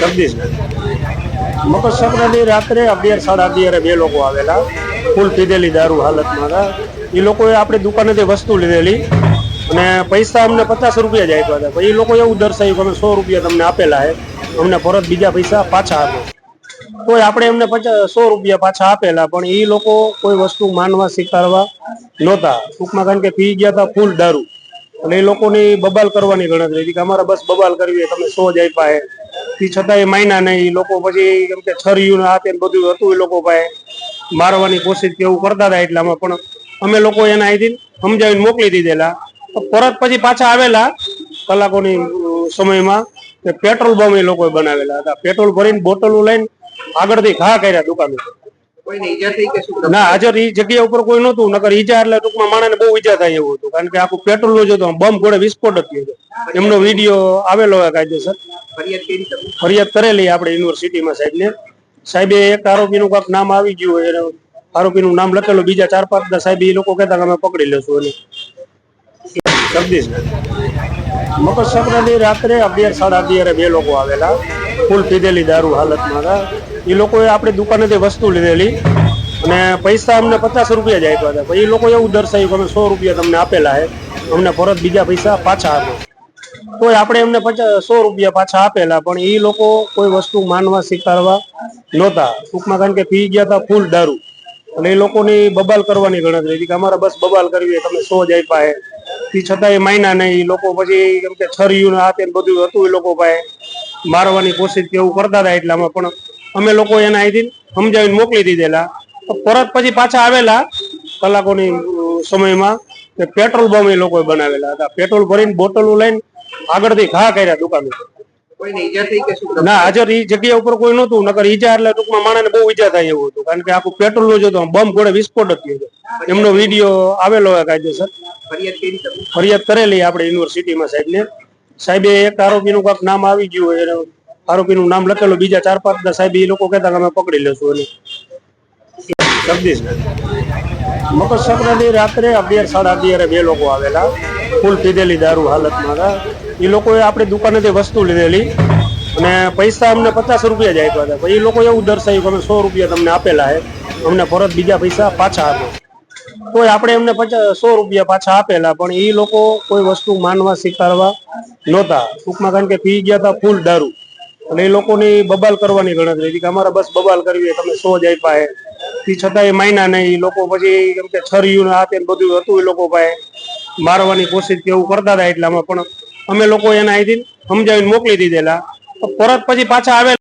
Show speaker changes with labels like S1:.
S1: જગદીશભાઈ મકર સંક્રાંતિ રાત્રે અગિયાર, સાડા અગિયારે બે લોકો આવેલા. ફૂલ પીધેલી દારૂ હાલતમાં. હતા એ લોકોએ આપણી દુકાનેથી વસ્તુ લીધેલી અને પૈસા અમને પચાસ રૂપિયા જ આપ્યા હતા. પણ એ લોકો એવું દર્શાવ્યું કે અમે સો રૂપિયા તમને આપેલા છે અમને પરત બીજા પૈસા પાછા આપો. તોય આપણે એમને પચાસ સો રૂપિયા પાછા આપેલા, પણ એ લોકો કોઈ વસ્તુ માનવા સ્વીકારવા નહોતા. ટૂંકમાં કારણ કે પી ગયા હતા ફૂલ દારૂ. અને એ લોકોની બબાલ કરવાની ગણતરી હતી કે અમારે બસ બબાલ કરવી તમે સો જ આપ્યા એ છતાં એ માયના નહીં. લોકો પછી કેમ કે છરિયું તે બધું હતું એ લોકો પાસે. મારવાની કોશિશ કે એવું કરતા હતા એટલામાં પણ અમે લોકો એને અહીંથી સમજાવીને મોકલી દીધેલા. પરત પછી પાછા આવેલા કલાકોની સમયમાં કે પેટ્રોલ બોમ્બ એ લોકોએ બનાવેલા હતા. પેટ્રોલ ભરીને બોટલો લઈને આગળથી ઘા કર્યા દુકાન. ના હાજર એ જગ્યા ઉપર કોઈ નહોતું. નકર ઈજા એટલે ટૂંકમાં માણસને બહુ ઈજા થાય એવું હતું. કારણ કે આખું પેટ્રોલનું જોતો બમ ઘોડે વિસ્ફોટ જ થયો હતો. એમનો વીડિયો આવેલો હોય કાયદેસર.
S2: ફરિયાદ
S1: કરેલી આપણે યુનિવર્સિટીમાં સાહેબને. સાહેબે એક આરોપીનું કાંક નામ આવી ગયું હોય આરોપી આરોપીનું નામ લખેલું, બીજા ચાર પાંચ ના સાહેબ એ લોકો કહેતા અમે પકડી લેશું એને જગદીશ મકર સંક્રાંતિ રાત્રે અગિયાર, સાડા અગિયારે બે લોકો આવેલા, ફૂલ પીધેલી દારૂ હાલતમાં હતા. એ લોકોએ આપણી દુકાનેથી વસ્તુ લીધેલી અને પૈસા અમને પચાસ રૂપિયા જ આપ્યા હતા. એ લોકો એવું દર્શાવ્યું કે અમે સો રૂપિયા તમને આપેલા છે. અમને પરત બીજા પૈસા પાછા આપો. તોય આપણે એમને સો રૂપિયા પાછા આપેલા, પણ એ લોકો કોઈ વસ્તુ માનવા સ્વીકારવા નહોતા. ટૂંકમાં કારણ કે પી ગયા હતા ફૂલ દારૂ. અને એ લોકોની બબાલ કરવાની ગણતરી હતી કે અમારે બસ બબાલ કરવી તમે સો જ આપ્યા એ છતાં એ માયના નહીં. લોકો પછી કેમ કે છરિયું આ તે બધું હતું એ લોકો પાસે. મારવાની કોશિશ કેવું કરતા હતા એટલામાં, પણ અમે લોકો એને અહીંથી સમજાવીને મોકલી દીધેલા. પરત પછી પાછા આવેલા કલાકોની સમયમાં કે પેટ્રોલ બમ એ લોકોએ બનાવેલા હતા. પેટ્રોલ ભરીને બોટલો લઈને આગળથી ઘા કર્યા દુકાન. ના હાજર એ જગ્યા ઉપર કોઈ નહોતું નકર ઈજા એટલે ટૂંકમાં માણસને બહુ ઈજા થાય એવું હતું. કારણ કે આખું પેટ્રોલનું જોતો બમ ઘોડે વિસ્ફોટ જ થયો એમનો વીડિયો આવેલો હોય કાયદેસર.
S2: ફરિયાદ
S1: કરેલી આપણે યુનિવર્સિટીમાં સાહેબને. સાહેબે એક આરોપીનું કાંક નામ આવી ગયું હોય આરોપીનું નામ લખેલું બીજા ચાર પાંચ ના સાહેબ એ લોકો કહેતા કે અમે પકડી લેશું એને. જગદીશભાઈ મકર સંક્રાંતિ રાત્રે અગિયાર, સાડા અગિયારે બે લોકો આવેલા. ફૂલ પીધેલી દારૂ હાલતમાં હતા. એ લોકોએ આપણી દુકાનેથી વસ્તુ લીધેલી અને પૈસા અમને પચાસ રૂપિયા જ આપ્યા હતા. એ લોકો એવું દર્શાવ્યું કે અમે સો રૂપિયા તમને આપેલા છે અમને પરત બીજા પૈસા પાછા આપો. તોય આપણે એમને પચાસ, સો રૂપિયા પાછા આપેલા, પણ એ લોકો કોઈ વસ્તુ માનવા સ્વીકારવા નહોતા. ટૂંકમાં કારણ કે પી ગયા હતા ફૂલ દારૂ. અને એ લોકોની બબાલ કરવાની ગણતરી હતી કે અમારે બસ બબાલ કરવી તમે સો જ આપ્યા એ છતાં એ માયના નહીં. લોકો પછી કેમ કે છરિયું તે બધું હતું એ લોકો પાસે. મારવાની કોશિશ એવું કરતા હતા એટલામાં, પણ અમે લોકો એને અહીંથી સમજાવીને મોકલી દીધેલા. પરત પછી પાછા આવેલા.